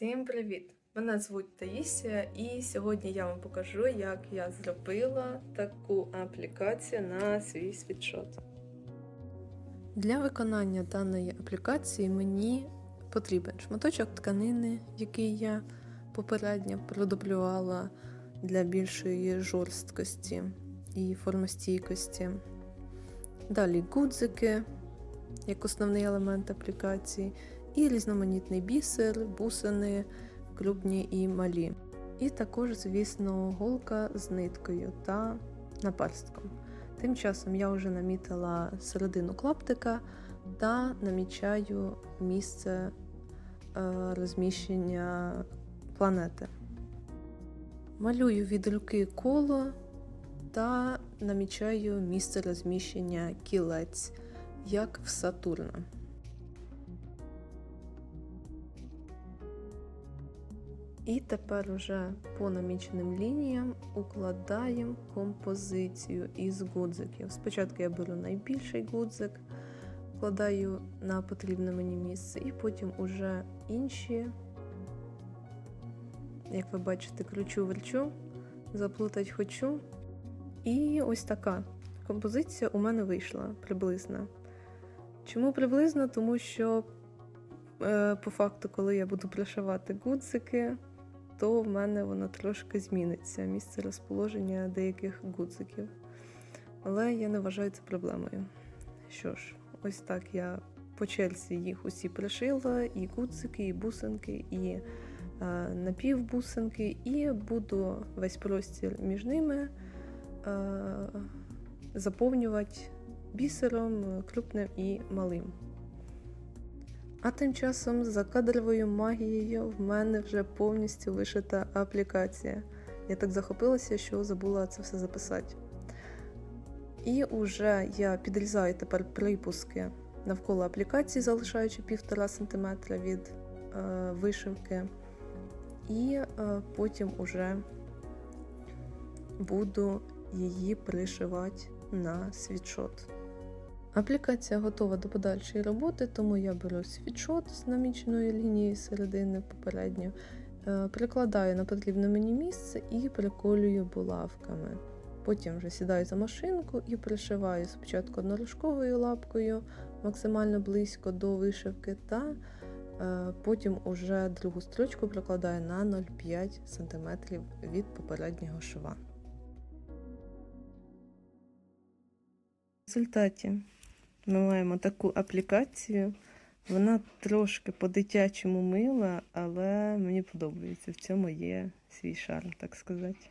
Всім привіт! Мене звуть Таїсія, і сьогодні я вам покажу, як я зробила таку аплікацію на свій світшот. Для виконання даної аплікації мені потрібен шматочок тканини, який я попередньо продублювала для більшої жорсткості і формостійкості. Далі гудзики, як основний елемент аплікації, і різноманітний бісер, бусини, крупні і малі. І також, звісно, голка з ниткою та наперстком. Тим часом я вже намітила середину клаптика та намічаю місце е, розміщення планети. Малюю від руки коло та намічаю місце розміщення кілець, як в Сатурна. І тепер уже по наміченим лініям укладаємо композицію із гудзиків. Спочатку я беру найбільший гудзик, вкладаю на потрібне мені місце, і потім уже інші, як ви бачите, кручу верчу, заплутати хочу. І ось така композиція у мене вийшла приблизно. Чому приблизно? Тому що е, по факту, коли я буду пришивати гудзики, то в мене воно трошки зміниться місце розположення деяких гудзиків. Але я не вважаю це проблемою. Що ж, ось так я по черзі їх усі пришила: і гудзики, і бусинки, і е, напівбусинки, і буду весь простір між ними е, заповнювати бісером крупним і малим. А тим часом за кадровою магією в мене вже повністю вишита аплікація. Я так захопилася, що забула це все записати. І вже я підрізаю тепер припуски навколо аплікації, залишаючи 1,5 см від е, вишивки. І е, потім уже буду її пришивати на світшот. Аплікація готова до подальшої роботи, тому я беру світшот з наміченою лінією середини попередньо, е, прикладаю на потрібне мені місце і приколюю булавками. Потім вже сідаю за машинку і пришиваю спочатку однорожковою лапкою максимально близько до вишивки, та е, потім уже другу строчку прикладаю на 0,5 см від попереднього шва. В результаті ми маємо таку аплікацію. Вона трошки по-дитячому мила, але мені подобається. В цьому є свій шарм, так сказати.